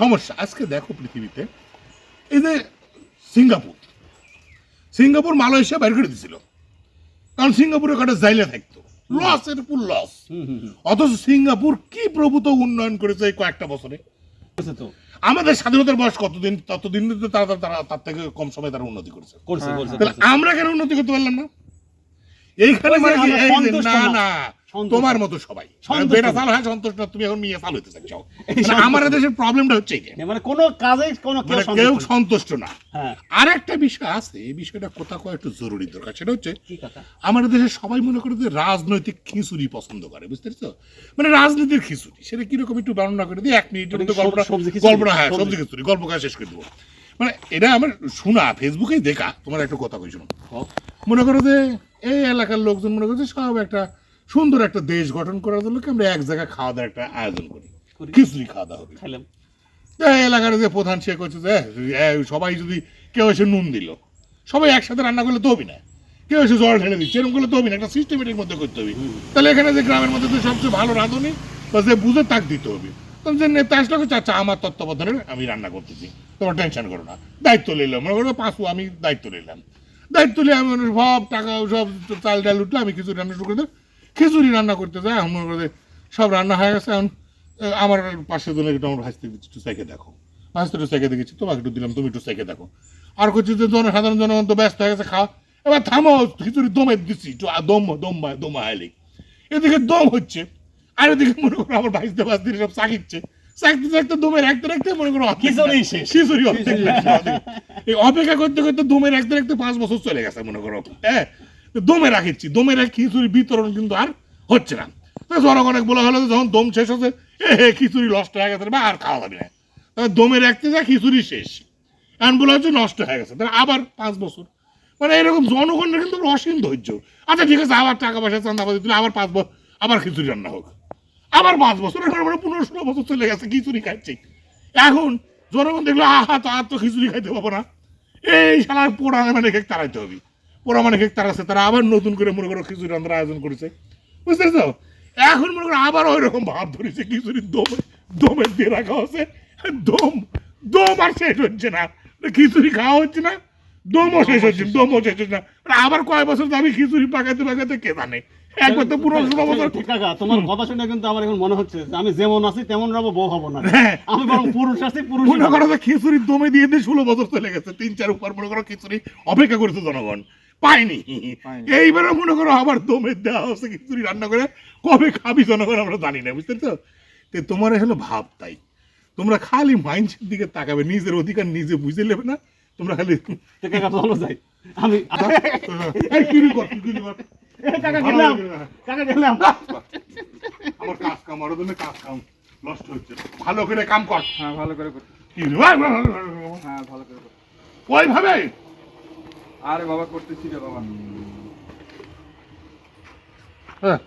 সমস্যা। আজকে দেখো পৃথিবীতে এই যে সিঙ্গাপুর সিঙ্গাপুর মালয়েশিয়া বাইর করে দিছিল। কারণ সিঙ্গাপুরে কটা জাইলে থাকতো। লস এর পুর লস অথচ সিঙ্গাপুর কি প্রভূত উন্নয়ন করেছে এই কয়েকটা বছরে? আমাদের স্বাধীনতার বয়স কতদিন? ততদিন তারা তারা তার থেকে কম সময় তারা উন্নতি করেছে। আমরা কেন উন্নতি করতে পারলাম না? এইখানে মানে না। না। তোমার মতো সবাই। বেটা। সাল হয় সন্তুষ্ট না তুমি এখন মেয়ে সাল হতে এই আমাদের দেশের প্রবলেমটা হচ্ছে মানে কোনো কাজে কোনো কেউ মানে সন্তুষ্ট না। হ্যাঁ। আর একটা বিষয় আছে এই বিষয়টা কোথাও একটু জরুরি দরকার। সেটা হচ্ছে কথা? আমাদের দেশে সবাই মনে করে যে রাজনৈতিক খিচুড়ি পছন্দ করে বুঝতে পারছ? মানে রাজনীতির খিচুড়ি। সেটা কীরকম একটু বর্ণনা করে দিই এক মিনিটের মধ্যে গল্পটা সবজি গল্পটা হ্যাঁ সবজি। সবজি খিচুড়ি গল্প কাজ শেষ করে দেবো। মানে এটা আমার শোনা ফেসবুকেই দেখা তোমার একটা কথা কই শোনো। মনে করো যে এই এলাকার লোকজন মনে করছে সব একটা সুন্দর একটা দেশ গঠন করার জন্য আমরা এক জায়গায় খাওয়া দাওয়ার একটা আয়োজন করি। খিচুড়ি খাওয়া দাওয়া হবে খাইলাম। এলাকার যে প্রধান সে করছে যে সবাই যদি কেউ এসে নুন দিল সবাই একসাথে রান্না করলে তো হবি না। কেউ এসে জল ঢেলে দিচ্ছে এরকম করলে তো হবি না একটা সিস্টেমেটিক মধ্যে করতে হবে। তাহলে এখানে যে গ্রামের মধ্যে যে সবচেয়ে ভালো রাঁধুনি বা যে বুঝে তাক দিতে হবে। তখন যে নেতা আসলে চাচা আচ্ছা, আমার তত্ত্বাবধানে আমি রান্না করতেছি তোমার টেনশন করো না দায়িত্ব নিলাম মনে করো পাঁচু আমি দায়িত্ব নিলাম। দায়িত্ব নিয়ে আমি সব টাকা সব চাল ডাল উঠলে আমি কিছু রান্না শুরু করে। খিচুড়ি রান্না করতে এখন মনে করো সব রান্না হয়ে গেছে এখন আমার পাশে জন্য একটু আমার দিচ্ছি একটু সেকে দেখো। ভাজতে একটু সেকে দেখেছি তোমাকে একটু দিলাম তুমি একটু সেকে দেখো। আর করছি যে জনসাধারণ জনগণ তো ব্যস্ত হয়ে গেছে খাওয়া এবার থামো খিচুড়ি দমে দিচ্ছি একটু দম দম দম হাইলি এদিকে দম হচ্ছে আর এদিকে মনে করো আমার ভাইতে ভাজতে সব চাকিচ্ছে। চাকতে চাকতে দমে রাখতে রাখতে মনে করো খিচুড়ি শেষ। খিচুড়ি। এই অপেক্ষা করতে করতে দমে রাখতে রাখতে পাঁচ বছর চলে গেছে মনে করো। হ্যাঁ দমে রাখিচ্ছি, দমে রাখি খিচুড়ি বিতরণ কিন্তু আর হচ্ছে না। জনগণের বলা হলো যখন দম শেষ হচ্ছে এ হে, খিচুড়ি নষ্ট হয়ে গেছে বা, আর খাওয়া যাবে না। দমে রাখতে যা খিচুড়ি শেষ। এখন বলা হচ্ছে নষ্ট হয়ে গেছে। তাহলে আবার পাঁচ বছর। মানে এরকম জনগণের কিন্তু অসীম ধৈর্য। আচ্ছা ঠিক আছে, আবার টাকা পয়সা চান্দাবাদি তুলে আবার পাঁচ বছর, আবার খিচুড়ি রান্না হোক। আবার পাঁচ বছর এখন মানে পনেরো ষোলো বছর চলে গেছে, খিচুড়ি খাচ্ছি। এখন জনগণ দেখল, আহা, তো আর তো খিচুড়ি খাইতে পাবো না। এই শালার পোড়া মানে তাড়াইতে হবে। পোড়া মানে কেক তাড়াচ্ছে তারা আবার নতুন করে মনে করো খিচুড়ি রান্নার আয়োজন করেছে। বুঝতে পারছ এখন মনে করো আবার ওই রকম ভাব ধরেছে খিচুড়ি দমে দমে দিয়ে রাখা হচ্ছে। দম দম আর শেষ হচ্ছে না। খিচুড়ি খাওয়া হচ্ছে না দমও শেষ হচ্ছে দমও শেষ হচ্ছে না। আবার কয় বছর যাবি খিচুড়ি পাকাতে পাকাতে কে জানে? একবার তো পুরো ষোলো বছর কাকা তোমার কথা শুনে কিন্তু আমার এখন মনে হচ্ছে আমি যেমন আছি তেমন রবো বউ হব না। হ্যাঁ। আমি বরং পুরুষ আছি পুরুষ মনে করো খিচুড়ি দমে দিয়ে দিয়ে ষোলো বছর চলে গেছে তিন চার উপর মনে করো খিচুড়ি অপেক্ষা করেছে জনগণ। পাইনি। এইবারে মনে করো আবার দমে দেওয়া হচ্ছে খিচুড়ি রান্না করে। কবে খাবি জনগণ আমরা জানি না বুঝতে তো তো তোমার হলো ভাব তাই। তোমরা খালি মাইন্ডসের দিকে তাকাবে নিজের অধিকার নিজে বুঝে নেবে না। তোমরা খালি চলো যাই। আমি আমার কাজ কাম ওর জন্য কাজ কাম নষ্ট হচ্ছে। ভালো করে কাম কর। হ্যাঁ ভালো করে কর। কি ভালো করে কর। ওইভাবে আরে বাবা করতেছি রে বাবা। হ্যাঁ।